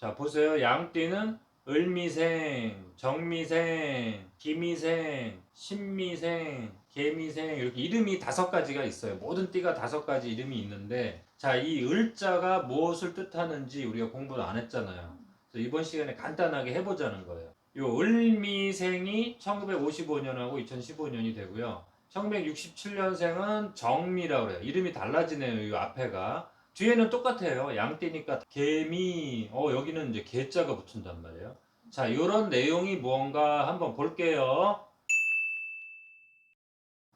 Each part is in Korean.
자, 보세요. 양띠는 을미생, 정미생, 기미생, 신미생, 개미생 이렇게 이름이 다섯 가지가 있어요. 모든 띠가 다섯 가지 이름이 있는데 자, 이 을자가 무엇을 뜻하는지 우리가 공부를 안 했잖아요. 그래서 이번 시간에 간단하게 해보자는 거예요. 요 을미생이 1955년하고 2015년이 되고요. 1967년생은 정미라고 그래요. 이름이 달라지네요. 이 앞에가. 뒤에는 똑같아요. 양띠니까 개미. 어 여기는 이제 개자가 붙은단 말이에요. 자, 이런 내용이 뭔가 한번 볼게요.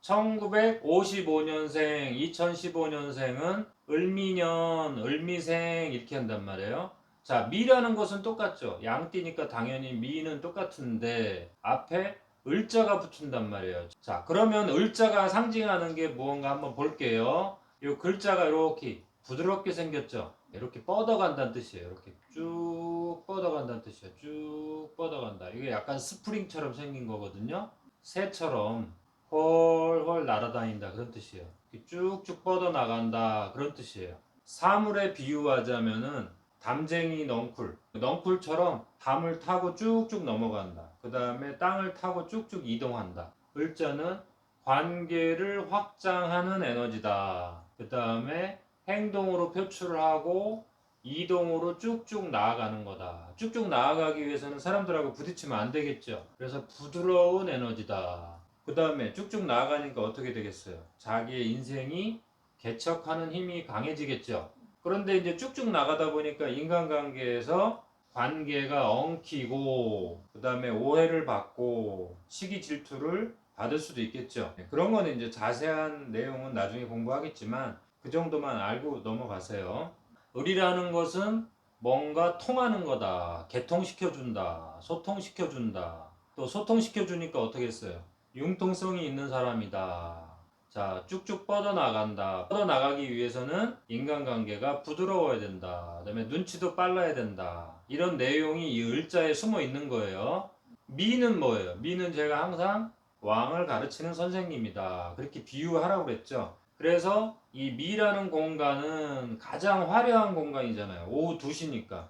1955년생, 2015년생은 을미년, 을미생 이렇게 한단 말이에요. 자, 미라는 것은 똑같죠. 양띠니까 당연히 미는 똑같은데 앞에 을자가 붙은단 말이에요. 자, 그러면 을자가 상징하는 게 무언가 한번 볼게요. 이 글자가 이렇게 부드럽게 생겼죠. 이렇게 뻗어간다는 뜻이에요. 이렇게 쭉 뻗어간다는 뜻이에요. 쭉 뻗어간다. 이게 약간 스프링처럼 생긴 거거든요. 새처럼 헐헐 날아다닌다 그런 뜻이에요. 쭉쭉 뻗어 나간다 그런 뜻이에요. 사물에 비유하자면은 담쟁이 넝쿨, 넝쿨처럼 담을 타고 쭉쭉 넘어간다. 그 다음에 땅을 타고 쭉쭉 이동한다. 을자는 관계를 확장하는 에너지다. 그 다음에 행동으로 표출을 하고 이동으로 쭉쭉 나아가는 거다. 쭉쭉 나아가기 위해서는 사람들하고 부딪히면 안 되겠죠. 그래서 부드러운 에너지다. 그 다음에 쭉쭉 나아가니까 어떻게 되겠어요? 자기의 인생이 개척하는 힘이 강해지겠죠. 그런데 이제 쭉쭉 나가다 보니까 인간관계에서 관계가 엉키고 그 다음에 오해를 받고 시기 질투를 받을 수도 있겠죠. 네, 그런 거는 이제 자세한 내용은 나중에 공부하겠지만 그 정도만 알고 넘어가세요. 을이라는 것은 뭔가 통하는 거다. 개통시켜준다. 소통시켜준다. 또 소통시켜주니까 어떻게 했어요? 융통성이 있는 사람이다. 자, 쭉쭉 뻗어나간다. 뻗어나가기 위해서는 인간관계가 부드러워야 된다. 그 다음에 눈치도 빨라야 된다. 이런 내용이 이 을자에 숨어 있는 거예요. 미는 뭐예요? 미는 제가 항상 왕을 가르치는 선생님이다. 그렇게 비유하라고 그랬죠. 그래서 이 미라는 공간은 가장 화려한 공간이잖아요. 오후 2시니까.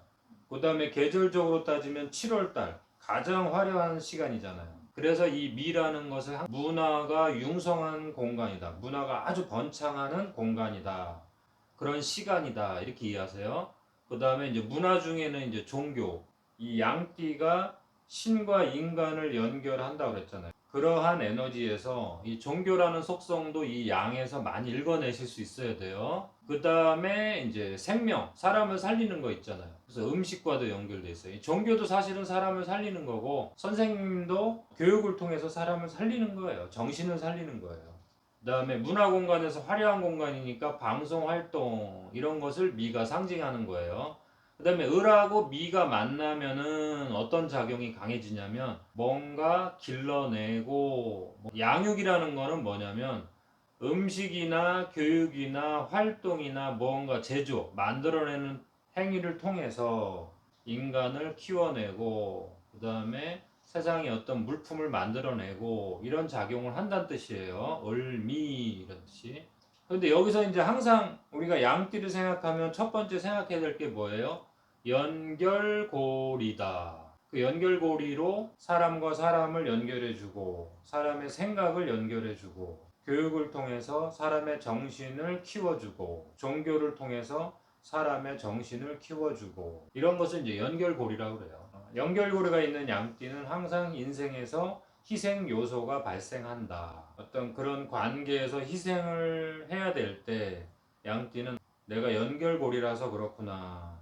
그 다음에 계절적으로 따지면 7월달. 가장 화려한 시간이잖아요. 그래서 이 미라는 것은 문화가 융성한 공간이다. 문화가 아주 번창하는 공간이다. 그런 시간이다. 이렇게 이해하세요. 그 다음에 이제 문화 중에는 이제 종교. 이 양띠가 신과 인간을 연결한다고 그랬잖아요. 그러한 에너지에서 이 종교라는 속성도 이 양에서 많이 읽어내실 수 있어야 돼요. 그 다음에 이제 생명, 사람을 살리는 거 있잖아요. 그래서 음식과도 연결돼 있어요. 이 종교도 사실은 사람을 살리는 거고, 선생님도 교육을 통해서 사람을 살리는 거예요. 정신을 살리는 거예요. 그 다음에 문화 공간에서 화려한 공간이니까 방송 활동, 이런 것을 미가 상징하는 거예요. 그 다음에 을하고 미가 만나면은 어떤 작용이 강해지냐면 뭔가 길러내고 뭐 양육이라는 거는 뭐냐면 음식이나 교육이나 활동이나 뭔가 제조 만들어내는 행위를 통해서 인간을 키워내고 그 다음에 세상에 어떤 물품을 만들어내고 이런 작용을 한다는 뜻이에요. 을미 이런 뜻이. 근데 여기서 이제 항상 우리가 양띠를 생각하면 첫 번째 생각해야 될 게 뭐예요? 연결고리다. 그 연결고리로 사람과 사람을 연결해주고 사람의 생각을 연결해주고 교육을 통해서 사람의 정신을 키워주고 종교를 통해서 사람의 정신을 키워주고 이런 것을 이제 연결고리라고 그래요. 연결고리가 있는 양띠는 항상 인생에서 희생 요소가 발생한다. 어떤 그런 관계에서 희생을 해야 될 때 양띠는 내가 연결고리라서 그렇구나.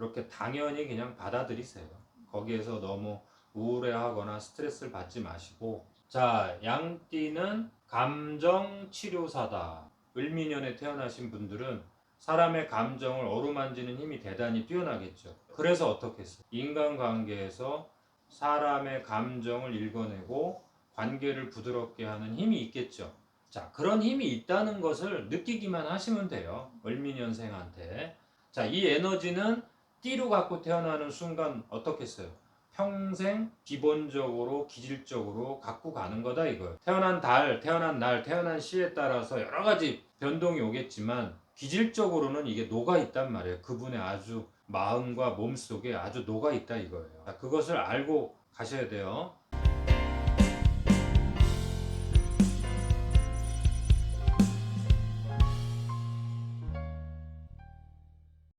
그렇게 당연히 그냥 받아들이세요. 거기에서 너무 우울해하거나 스트레스를 받지 마시고 자 양띠는 감정 치료사다. 을미년에 태어나신 분들은 사람의 감정을 어루만지는 힘이 대단히 뛰어나겠죠. 그래서 어떻게 했어요? 인간관계에서 사람의 감정을 읽어내고 관계를 부드럽게 하는 힘이 있겠죠. 자, 그런 힘이 있다는 것을 느끼기만 하시면 돼요. 을미년생한테. 자, 이 에너지는 띠로 갖고 태어나는 순간 어떻겠어요? 평생 기본적으로 기질적으로 갖고 가는 거다 이거예요. 태어난 달, 태어난 날, 태어난 시에 따라서 여러 가지 변동이 오겠지만 기질적으로는 이게 녹아 있단 말이에요. 그분의 아주 마음과 몸 속에 아주 녹아 있다 이거예요. 자, 그것을 알고 가셔야 돼요.